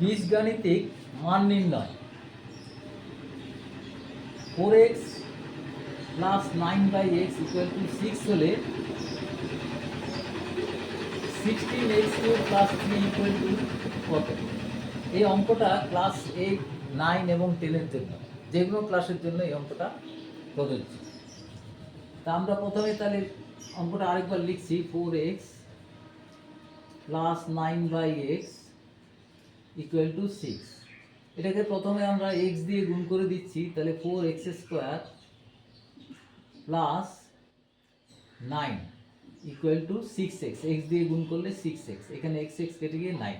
বীজগাণিতিক মান নির্ণয়। Four x plus nine by x equal to six হলে sixteen x cube plus three equal to কত? এই অঙ্কটা ক্লাস এইট নাইন এবং টেনের জন্য, যে কোনো ক্লাসের জন্য এই অঙ্কটা প্রযোজ্য। তা আমরা প্রথমে তাহলে অঙ্কটা আরেকবার লিখছি four x plus nine by x equal to six এটাকে প্রথমে আমরা এক্স দিয়ে গুণ করে দিচ্ছি, তাহলে four x square plus nine equal to six x x দিয়ে গুণ করলে সিক্স এক্স এখানে এক্স এক্স কেটে গিয়ে নাইন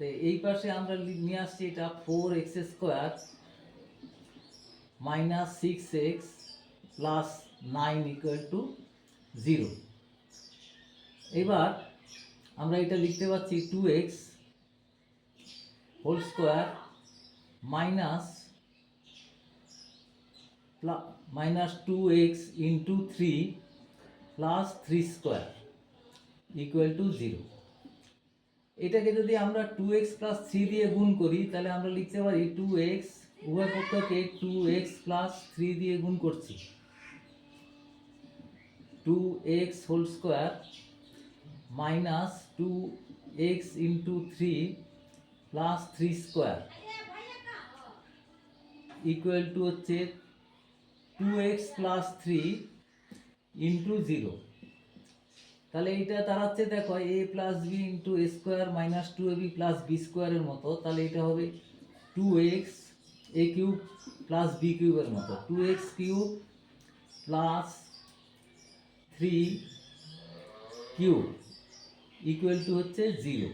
তো এই পাশে আমরা নিয়ে আসছি এটা four x square minus six x plus nine equal to zero এবার আমরা এটা লিখতে পাচ্ছি two x whole square minus minus two x into three plus three square equal to zero এটাকে যদি আমরা টু এক্স প্লাস থ্রি দিয়ে গুণ করি, তাহলে আমরা লিখতে পারি টু এক্স উভয় পক্ষকে টু এক্স প্লাস থ্রি দিয়ে গুণ করছি। Two x whole square minus two x into three plus three square equal to হচ্ছে two x plus three into zero তাহলে এইটা দাঁড়াচ্ছে দেখো a plus b into a square minus two a b plus b স্কোয়ারের মতো, তাহলে এটা হবে two x a cube plus b কিউবের মতো। Two x cube plus three cube equal to হচ্ছে জিরো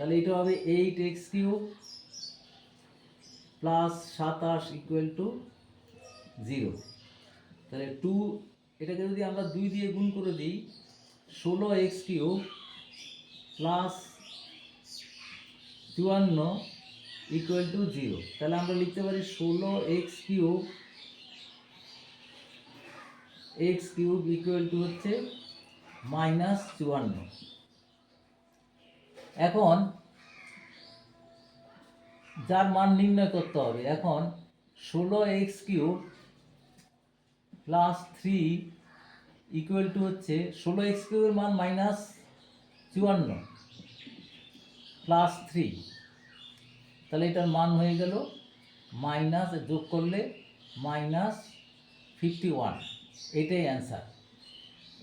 তাহলে এটা হবে এইট এক্স কিউব প্লাস সাতাশ ইকুয়াল টু জিরো তাহলে টু এটাকে যদি আমরা দুই দিয়ে গুণ করে দিই, ষোলো এক্স কিউব প্লাস চুয়ান্ন ইকুয়াল টু জিরো তাহলে আমরা লিখতে পারি ষোলো x cube x cube equal to হচ্ছে মাইনাস চুয়ান্ন। এখন যার মান নির্ণয় করতে হবে, এখন ষোলো x cube plus three equal to হচ্ছে ষোলো এক্স কিউবের মান মাইনাস চুয়ান্ন প্লাস থ্রি তাহলে এটার মান হয়ে গেল মাইনাস যোগ করলে মাইনাস ফিফটি ওয়ান এটাই অ্যান্সার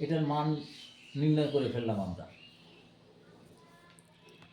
এটার মান নির্ণয় করে ফেললাম আমরা।